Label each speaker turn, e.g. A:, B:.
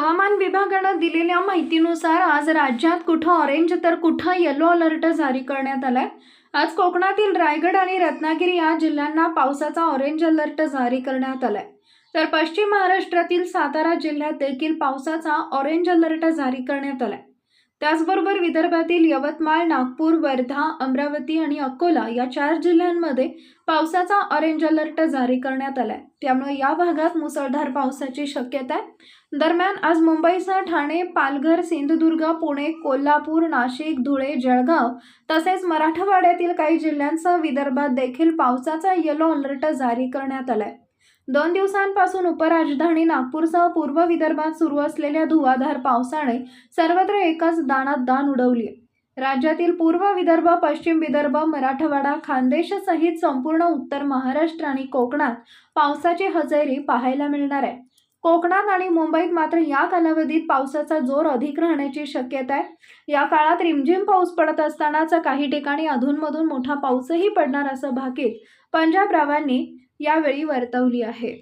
A: हवामान विभागानं दिलेल्या माहितीनुसार आज राज्यात कुठं ऑरेंज तर कुठं येलो अलर्ट जारी करण्यात आलाय. आज कोकणातील रायगड आणि रत्नागिरी या जिल्ह्यांना पावसाचा ऑरेंज अलर्ट जारी करण्यात आलाय. तर पश्चिम महाराष्ट्रातील सातारा जिल्ह्यात देखील पावसाचा ऑरेंज अलर्ट जारी करण्यात आलाय. त्याचबरोबर विदर्भातील यवतमाळ नागपूर वर्धा अमरावती आणि अकोला या चार जिल्ह्यांमध्ये पावसाचा ऑरेंज अलर्ट जारी करण्यात आलाय. त्यामुळे या भागात मुसळधार पावसाची शक्यता आहे. दरम्यान आज मुंबईसह ठाणे पालघर सिंधुदुर्ग पुणे कोल्हापूर नाशिक धुळे जळगाव तसेच मराठवाड्यातील काही जिल्ह्यांसह विदर्भात देखील पावसाचा येलो अलर्ट जारी करण्यात आलाय. दोन दिवसांपासून उपराजधानी नागपूरसह पूर्व विदर्भात सुरू असलेल्या धुवाधार पावसाने सर्वत्र एकाच दाणात दाण उडवली. राज्यातील पूर्व विदर्भ पश्चिम विदर्भ मराठवाडा खानदेशसहित संपूर्ण उत्तर महाराष्ट्र आणि कोकणात पावसाची हजेरी पाहायला मिळणार आहे. कोकणात आणि मुंबईत मात्र या कालावधीत पावसाचा जोर अधिक राहण्याची शक्यता आहे. या काळात रिमझिम पाऊस पडत असतानाच काही ठिकाणी अधूनमधून मोठा पाऊसही पडणार असं भाकीत पंजाबरावांनी यावेळी वर्तवली आहे.